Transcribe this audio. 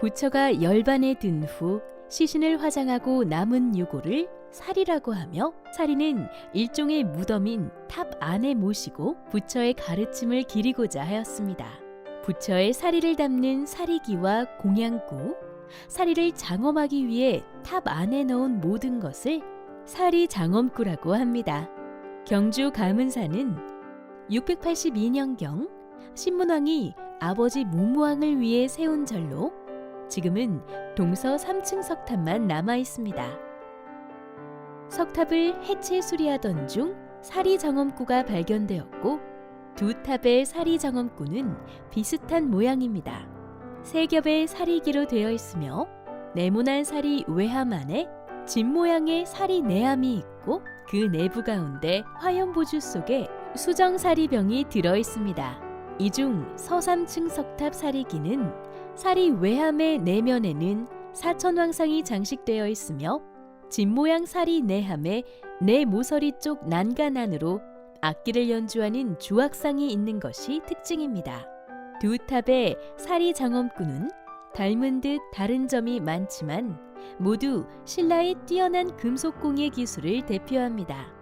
부처가 열반에 든 후 시신을 화장하고 남은 유골을 살이라고 하며 살이는 일종의 무덤인 탑 안에 모시고 부처의 가르침을 기리고자 하였습니다. 부처의 사리를 담는 사리기와 공양구, 사리를 장엄하기 위해 탑 안에 넣은 모든 것을 사리 장엄구라고 합니다. 경주 가문사는 682년경 신문왕이 아버지 문무왕을 위해 세운 절로 지금은 동서 3층 석탑만 남아 있습니다. 석탑을 해체 수리하던 중 사리 정엄구가 발견되었고 두 탑의 사리 정엄구는 비슷한 모양입니다. 세 겹의 사리기로 되어 있으며 네모난 사리 외함 안에 집 모양의 사리 내함이 있고 그 내부 가운데 화염보주 속에 수정사리병이 들어 있습니다. 이 중 서삼층 석탑 사리기는 사리 외함의 내면에는 사천왕상이 장식되어 있으며 집 모양 사리 내함에 내 모서리 쪽 난간 안으로 악기를 연주하는 주악상이 있는 것이 특징입니다. 두 탑의 사리 장엄구는 닮은 듯 다른 점이 많지만 모두 신라의 뛰어난 금속공예 기술을 대표합니다.